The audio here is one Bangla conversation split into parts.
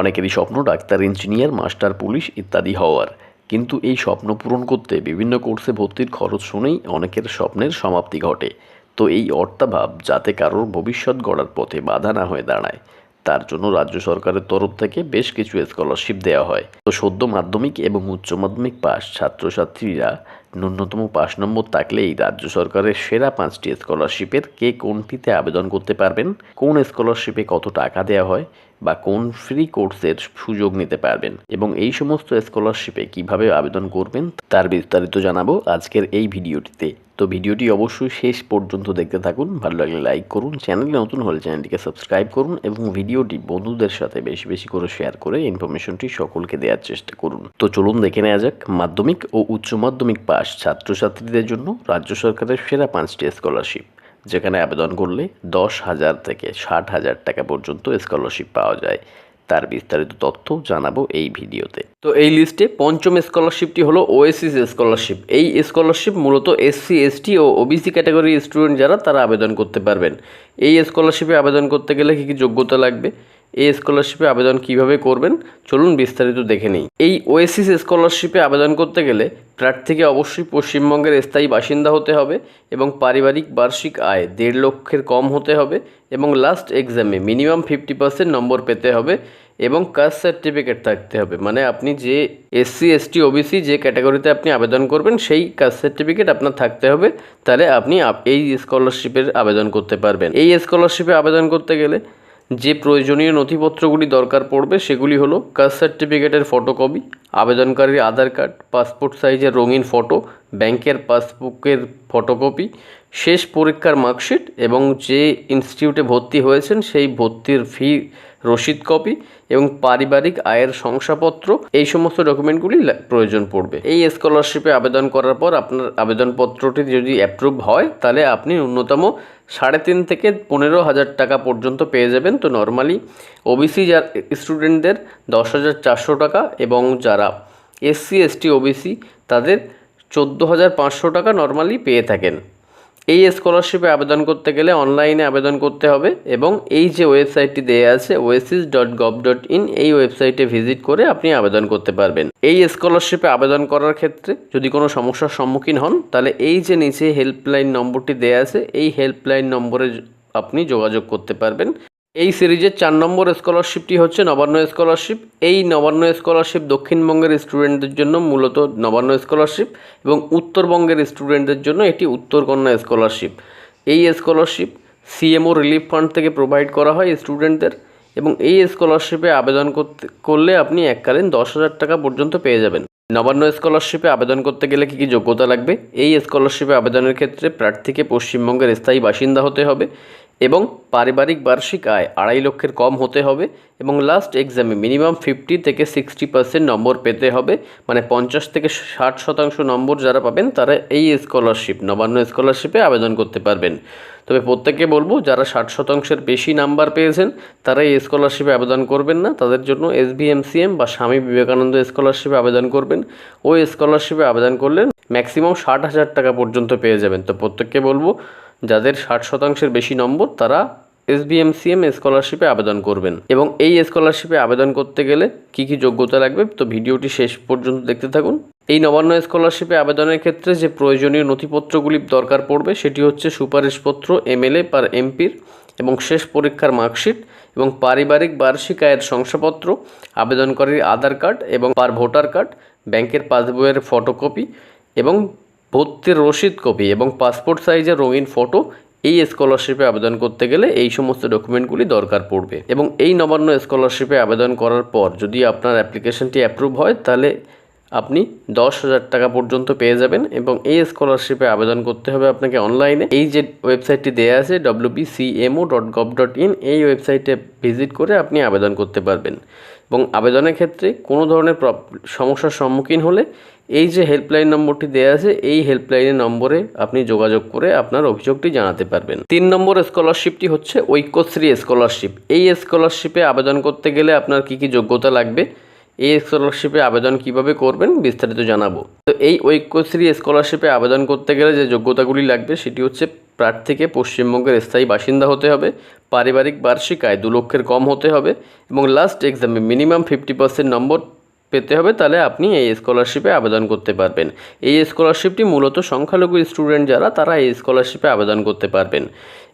অনেকেরই স্বপ্ন ডাক্তার, ইঞ্জিনিয়ার, মাস্টার, পুলিশ ইত্যাদি হওয়ার। কিন্তু এই স্বপ্ন পূরণ করতে বিভিন্ন কোর্সে ভর্তির খরচ শুনেই অনেকের স্বপ্নের সমাপ্তি ঘটে। তো এই অর্থাভাব যাতে কারোর ভবিষ্যৎ গড়ার পথে বাধা না হয়ে দাঁড়ায়, তার জন্য রাজ্য সরকারের তরফ থেকে বেশ কিছু স্কলারশিপ দেওয়া হয়। তো সদ্য মাধ্যমিক এবং উচ্চ মাধ্যমিক পাস ছাত্রছাত্রীরা ন্যূনতম পাস নম্বর থাকলেই রাজ্য সরকারের সেরা পাঁচটি স্কলারশিপের কে কোনটিতে আবেদন করতে পারবেন, কোন স্কলারশিপে কত টাকা দেওয়া হয় বা কোন ফ্রি কোর্সের সুযোগ নিতে পারবেন এবং এই সমস্ত স্কলারশিপে কীভাবে আবেদন করবেন তার বিস্তারিত জানাব আজকের এই ভিডিওটিতে। তো ভিডিওটি অবশ্যই শেষ পর্যন্ত দেখতে থাকুন, ভালো লাগলে লাইক করুন চ্যানেলে নতুন হলে চ্যানেলটিকে সাবস্ক্রাইব করুন এবং ভিডিওটি বন্ধুদের সাথে বেশি বেশি করে শেয়ার করে ইনফরমেশনটি সকলকে দেওয়ার চেষ্টা করুন। তো চলুন দেখে নেওয়া যাক, মাধ্যমিক ও উচ্চ মাধ্যমিক পাস ছাত্রছাত্রীদের জন্য রাজ্য সরকারের সেরা পাঁচটি স্কলারশিপ যেখানে আবেদন করলে দশ হাজার থেকে ষাট হাজার টাকা পর্যন্ত স্কলারশিপ পাওয়া যায়। তার বিস্তারিত তথ্য জানাব এই ভিডিওতে। তো এই লিস্টে পঞ্চম স্কলারশিপটি হলো ওএসিস স্কলারশিপ এই স্কলারশিপ মূলত এসসি এসটি ও ওবিসি ক্যাটাগরির স্টুডেন্ট যারা, তারা আবেদন করতে পারবেন। এই স্কলারশিপে আবেদন করতে গেলে কী কী যোগ্যতা লাগবে? এই স্কলারশিপে আবেদন কীভাবে করবেন? চলুন বিস্তারিত দেখে নিই। এই ওএসিস স্কলারশিপে আবেদন করতে গেলে প্রার্থীকে অবশ্যই পশ্চিমবঙ্গের স্থায়ী বাসিন্দা হতে হবে এবং পারিবারিক বার্ষিক আয় দেড় লক্ষের কম হতে হবে এবং লাস্ট এক্সামে মিনিমাম ফিফটি পার্সেন্ট নম্বর পেতে হবে এবং কাস্ট সার্টিফিকেট থাকতে হবে। মানে আপনি যে এসসি এসটি ওবিসি যে ক্যাটাগরিতে আপনি আবেদন করবেন, সেই কাস্ট সার্টিফিকেট আপনার থাকতে হবে। তাহলে আপনি এই স্কলারশিপের আবেদন করতে পারবেন। এই স্কলারশিপে আবেদন করতে গেলে যে প্রয়োজনীয় নথিপত্রগুলি দরকার পড়বে সেগুলি হলো কাস্ট সার্টিফিকেটের ফটোকপি আবেদনকারীর আধার কার্ড, পাসপোর্ট সাইজের রঙিন ফটো, ব্যাংকের পাসবুকের ফটোকপি, শেষ পরীক্ষার মার্কশিট এবং যে ইনস্টিটিউটে ভর্তি হয়েছেন সেই ভর্তির ফি রসিদ কপি এবং পারিবারিক আয়ের শংসাপত্র, এই সমস্ত ডকুমেন্টগুলি প্রয়োজন পড়বে। এই স্কলারশিপে আবেদন করার পর আপনার আবেদনপত্রটি যদি অ্যাপ্রুভ হয়, তাহলে আপনি ন্যূনতম সাড়ে তিন থেকে পনেরো হাজার টাকা পর্যন্ত পেয়ে যাবেন। তো নর্মালি ওবিসি যার স্টুডেন্টদের দশ হাজার চারশো টাকা এবং যারা এসসি, এসটি, ওবিসি তাদের চোদ্দ হাজার পাঁচশো টাকা নর্মালি পেয়ে থাকেন। এই স্কলারশিপে আবেদন করতে গেলে অনলাইনে আবেদন করতে হবে এবং এই যে ওয়েবসাইটটি দেওয়া আছে oasis dot gov dot in এই ওয়েবসাইটে ভিজিট করে আপনি আবেদন করতে পারবেন। এই স্কলারশিপে আবেদন করার ক্ষেত্রে যদি কোনো সমস্যার সম্মুখীন হন, তাহলে এই যে নিচে হেল্পলাইন নম্বরটি দেওয়া আছে, এই হেল্পলাইন নম্বরে আপনি যোগাযোগ করতে পারবেন। এই সিরিজের চার নম্বর স্কলারশিপটি হচ্ছে নবান্ন স্কলারশিপ। এই নবান্ন স্কলারশিপ দক্ষিণবঙ্গের স্টুডেন্টদের জন্য মূলত নবান্ন স্কলারশিপ এবং উত্তরবঙ্গের স্টুডেন্টদের জন্য এটি উত্তরকন্যা স্কলারশিপ। এই স্কলারশিপ সিএমও রিলিফ ফান্ড থেকে প্রোভাইড করা হয় স্টুডেন্টদের এবং এই স্কলারশিপে আবেদন করতে, করলে আপনি এককালীন দশ হাজার টাকা পর্যন্ত পেয়ে যাবেন। নবান্ন স্কলারশিপে আবেদন করতে গেলে কী কী যোগ্যতা লাগবে? এই স্কলারশিপে আবেদনের ক্ষেত্রে প্রার্থীকে পশ্চিমবঙ্গের স্থায়ী বাসিন্দা হতে হবে। এবং পারিবারিক বার্ষিক আয় আড়াই লক্ষের কম হতে হবে এবং লাস্ট এক্সামে মিনিমাম ফিফটি থেকে সিক্সটি পার্সেন্ট নম্বর পেতে হবে। মানে পঞ্চাশ থেকে ষাট শতাংশ নম্বর যারা পাবেন, তারা এই স্কলারশিপ নবান্ন স্কলারশিপে আবেদন করতে পারবেন। তবে প্রত্যেককে বলব, যারা ষাট শতাংশের বেশি নাম্বার পেয়েছেন, তারা এই স্কলারশিপে আবেদন করবেন না। তাদের জন্য এস বিএমসিএম বা স্বামী বিবেকানন্দ স্কলারশিপে আবেদন করবেন। ওই স্কলারশিপে আবেদন করলে ম্যাক্সিমাম ষাট হাজার টাকা পর্যন্ত পেয়ে যাবেন। তো প্রত্যেককে বলব যাদের ষাট শতাংশের বেশি নম্বর তারা এস বিএমসিএম স্কলারশিপে আবেদন করবেন। এবং এই স্কলারশিপে আবেদন করতে গেলে কি কি যোগ্যতা লাগবে তো ভিডিওটি শেষ পর্যন্ত দেখতে থাকুন। এই নবান্ন স্কলারশিপে আবেদনের ক্ষেত্রে যে প্রয়োজনীয় নথিপত্রগুলি দরকার পড়বে সেটি হচ্ছে সুপারিশপত্র, এমএলএ পার এমপির এবং শেষ পরীক্ষার মার্কশিট এবং পারিবারিক বার্ষিক আয়ের শংসাপত্র, আবেদনকারীর আধার কার্ড এবং পার ভোটার কার্ড, ব্যাংকের পাসবইয়ের ফটোকপি এবং ভর্তির রসিদ কপি এবং পাসপোর্ট সাইজের রঙিন ফটো এই স্কলারশিপে আবেদন করতে গেলে এই সমস্ত ডকুমেন্টগুলি দরকার পড়বে। এবং এই নবান্ন স্কলারশিপে আবেদন করার পর যদি আপনার অ্যাপ্লিকেশনটি অ্যাপ্রুভ হয়, তাহলে আপনি দশ হাজার টাকা পর্যন্ত পেয়ে যাবেন এবং এই স্কলারশিপে আবেদন করতে হবে আপনাকে অনলাইনে। এই যে ওয়েবসাইটটি দেওয়া আছে W BCMO dot gov dot in এই ওয়েবসাইটে ভিজিট করে আপনি আবেদন করতে পারবেন। এবং আবেদনের ক্ষেত্রে কোনো ধরনের সমস্যার সম্মুখীন হলে এই যে হেল্পলাইন নম্বরটি দেওয়া আছে, এই হেল্পলাইনের নম্বরে আপনি যোগাযোগ করে আপনার অভিযোগটি জানাতে পারবেন। তিন নম্বর স্কলারশিপটি হচ্ছে ঐক্যশ্রী স্কলারশিপ এই স্কলারশিপে আবেদন করতে গেলে আপনার কি কি যোগ্যতা লাগবে? এই স্কলারশিপে আবেদন কীভাবে করবেন বিস্তারিত জানাব। তো এই ঐক্যশ্রী স্কলারশিপে আবেদন করতে গেলে যে যোগ্যতাগুলি লাগবে, সেটি হচ্ছে প্রার্থীকে পশ্চিমবঙ্গের স্থায়ী বাসিন্দা হতে হবে, পারিবারিক বার্ষিক আয় দু লক্ষের কম হতে হবে, এবং লাস্ট এক্সামে মিনিমাম ফিফটি পার্সেন্ট নম্বর পেতে হবে, তাহলে আপনি এই স্কলারশিপে আবেদন করতে পারবেন। এই স্কলারশিপটি মূলত সংখ্যালঘু স্টুডেন্ট যারা, তারা এই স্কলারশিপে আবেদন করতে পারবেন।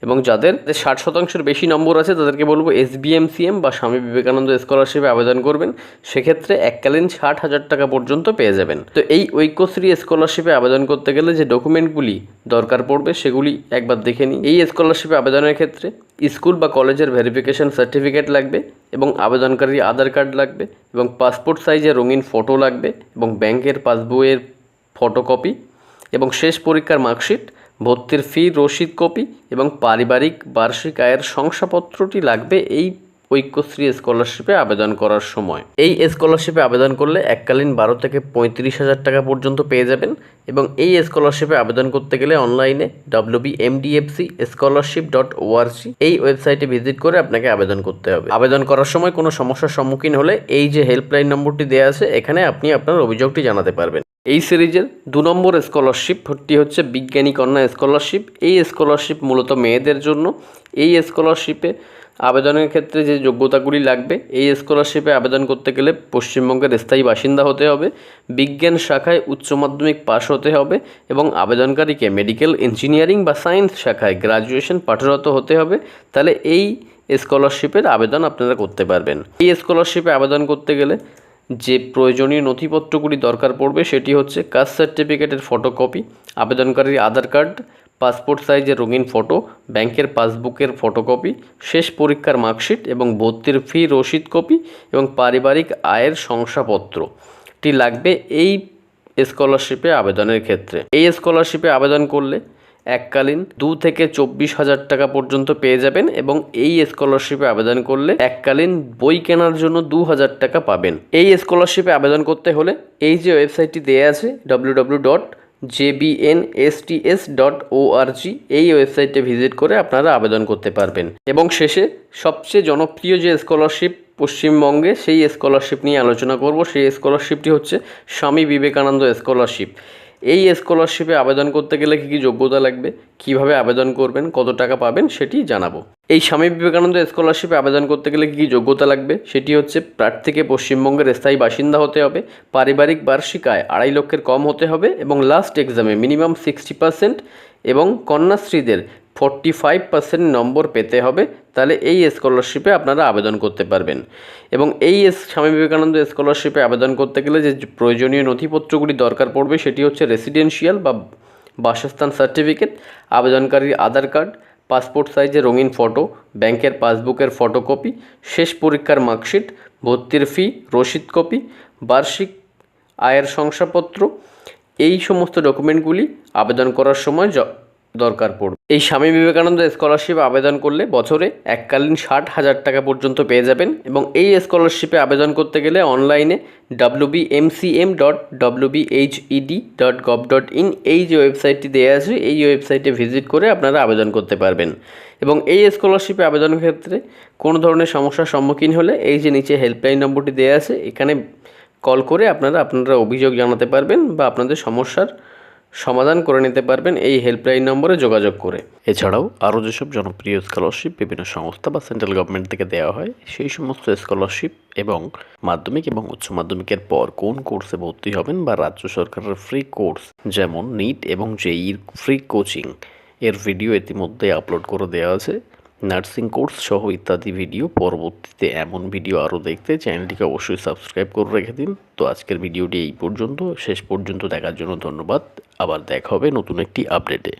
এবং যাদের ষাট শতাংশের বেশি নম্বর আছে, তাদেরকে বলব এস বিএমসিএম বা স্বামী বিবেকানন্দ স্কলারশিপে আবেদন করবেন। সেক্ষেত্রে এককালীন ষাট হাজার টাকা পর্যন্ত পেয়ে যাবেন। তো এই ঐক্যশ্রী স্কলারশিপে আবেদন করতে গেলে যে ডকুমেন্টগুলি দরকার পড়বে, সেগুলি একবার দেখে নিই এই স্কলারশিপে আবেদনের ক্ষেত্রে স্কুল বা কলেজের ভেরিফিকেশন সার্টিফিকেট লাগবে এবং আবেদনকারী আধার কার্ড লাগবে এবং পাসপোর্ট সাইজের রঙিন ফটো লাগবে এবং ব্যাংকের পাসবইয়ের ফটোকপি এবং শেষ পরীক্ষার মার্কশিট ভর্তির ফি রসিদ কপি এবং পারিবারিক বার্ষিক আয়ের শংসাপত্রটি লাগবে এই ঐক্যশ্রী স্কলারশিপে আবেদন করার সময়। এই স্কলারশিপে আবেদন করলে এককালীন বারো থেকে পঁয়ত্রিশ হাজার টাকা পর্যন্ত পেয়ে যাবেন এবং এই স্কলারশিপে আবেদন করতে গেলে অনলাইনে WB MDFC scholarship dot org এই ওয়েবসাইটে ভিজিট করে আপনাকে আবেদন করতে হবে। আবেদন করার সময় কোনো সমস্যার সম্মুখীন হলে এই যে হেল্পলাইন নম্বরটি দেওয়া আছে, এখানে আপনি আপনার অভিযোগটি জানাতে পারবেন। এই সিরিজের দু নম্বর স্কলারশিপ ভর্তি হচ্ছে বিজ্ঞানী কন্যা স্কলারশিপ। এই স্কলারশিপ মূলত মেয়েদের জন্য। এই স্কলারশিপে আবেদনের ক্ষেত্রে যে যোগ্যতাগুলি লাগবে, এই স্কলারশিপে আবেদন করতে গেলে পশ্চিমবঙ্গের স্থায়ী বাসিন্দা হতে হবে, বিজ্ঞান শাখায় উচ্চ মাধ্যমিক পাশ হতে হবে এবং আবেদনকারীকে মেডিকেল ইঞ্জিনিয়ারিং বা সায়েন্স শাখায় গ্রাজুয়েশন পাঠরত হতে হবে। তাহলে এই স্কলারশিপের আবেদন আপনারা করতে পারবেন। এই স্কলারশিপে আবেদন করতে গেলে যে প্রয়োজনীয় নথিপত্রগুলি দরকার পড়বে, সেটি হচ্ছে কাস্ট সার্টিফিকেটের ফটোকপি আবেদনকারীর আধার কার্ড পাসপোর্ট সাইজের রঙিন ফটো, ব্যাংকের পাসবুকের ফটোকপি, শেষ পরীক্ষার মার্কশিট এবং ভর্তির ফি রসিদ কপি এবং পারিবারিক আয়ের শংসাপত্রটি লাগবে এই স্কলারশিপে আবেদনের ক্ষেত্রে। এই স্কলারশিপে আবেদন করলে এককালীন দু থেকে চব্বিশ হাজার টাকা পর্যন্ত পেয়ে যাবেন এবং এই স্কলারশিপে আবেদন করলে এককালীন বই কেনার জন্য দু হাজার টাকা পাবেন। এই স্কলারশিপে আবেদন করতে হলে এই যে ওয়েবসাইটটি দেওয়া আছে W W dot JBNSTS dot org এই ওয়েবসাইটে ভিজিট করে আপনারা আবেদন করতে পারবেন। এবং শেষে সবচেয়ে জনপ্রিয় যে স্কলারশিপ পশ্চিমবঙ্গে, সেই স্কলারশিপ নিয়ে আলোচনা করব। সেই স্কলারশিপটি হচ্ছে স্বামী বিবেকানন্দ স্কলারশিপ। এই স্কলারশিপে আবেদন করতে গেলে কী কী যোগ্যতা লাগবে? কীভাবে আবেদন করবেন? কত টাকা পাবেন? সেটি জানাব। এই স্বামী বিবেকানন্দ স্কলারশিপে আবেদন করতে গেলে কী কী যোগ্যতা লাগবে? সেটি হচ্ছে প্রার্থীকে পশ্চিমবঙ্গের স্থায়ী বাসিন্দা হতে হবে, পারিবারিক বার্ষিক আয় আড়াই লক্ষের কম হতে হবে এবং লাস্ট এক্সামে মিনিমাম সিক্সটি পার্সেন্ট এবং কন্যাশ্রীদের ফোরটি ফাইভ পার্সেন্ট নম্বর পেতে হবে, তাহলে এই স্কলারশিপে আপনারা আবেদন করতে পারবেন। এবং এই স্বামী বিবেকানন্দ স্কলারশিপে আবেদন করতে গেলে যে প্রয়োজনীয় নথিপত্রগুলি দরকার পড়বে, সেটি হচ্ছে রেসিডেন্সিয়াল বা বাসস্থান সার্টিফিকেট আবেদনকারীর আধার কার্ড পাসপোর্ট সাইজের রঙিন ফটো ব্যাংকের পাসবুকের ফটোকপি শেষ পরীক্ষার মার্কশিট ভর্তির ফি রসিদ কপি বার্ষিক আয়ের শংসাপত্র, এই সমস্ত ডকুমেন্টগুলি আবেদন করার সময় দরকার পড়বে। এই স্বামী বিবেকানন্দ স্কলারশিপ আবেদন করলে বছরে এককালীন ষাট হাজার টাকা পর্যন্ত পেয়ে যাবেন এবং এই স্কলারশিপে আবেদন করতে গেলে অনলাইনে WB MCM dot dot gov dot in এই যে ওয়েবসাইটটি দেওয়া আছে, এই ওয়েবসাইটে ভিজিট করে আপনারা আবেদন করতে পারবেন। এবং এই স্কলারশিপে আবেদনের ক্ষেত্রে কোনো ধরনের সমস্যার সম্মুখীন হলে এই যে নিচে হেল্পলাইন নম্বরটি দেওয়া আছে, এখানে কল করে আপনারা আপনারা অভিযোগ জানাতে পারবেন বা আপনাদের সমস্যার সমাধান করে নিতে পারবেন এই হেল্পলাইন নম্বরে যোগাযোগ করে। এছাড়াও আরও যেসব জনপ্রিয় স্কলারশিপ বিভিন্ন সংস্থা বা সেন্ট্রাল গভর্নমেন্ট থেকে দেওয়া হয়, সেই সমস্ত স্কলারশিপ এবং মাধ্যমিক এবং উচ্চ মাধ্যমিকের পর কোন কোর্সে ভর্তি হবেন বা রাজ্য সরকারের ফ্রি কোর্স যেমন নিট এবং জেইর ফ্রি কোচিং এর ভিডিও ইতিমধ্যে আপলোড করে দেওয়া আছে। নার্সিং কোর্স সহ ইত্যাদি ভিডিও পরবর্তীতে এমন ভিডিও আরও দেখতে চ্যানেলটিকে অবশ্যই সাবস্ক্রাইব করে রেখে দিন। তো আজকের ভিডিওটি এই পর্যন্ত। শেষ পর্যন্ত দেখার জন্য ধন্যবাদ। আবার দেখা হবে নতুন একটি আপডেটে।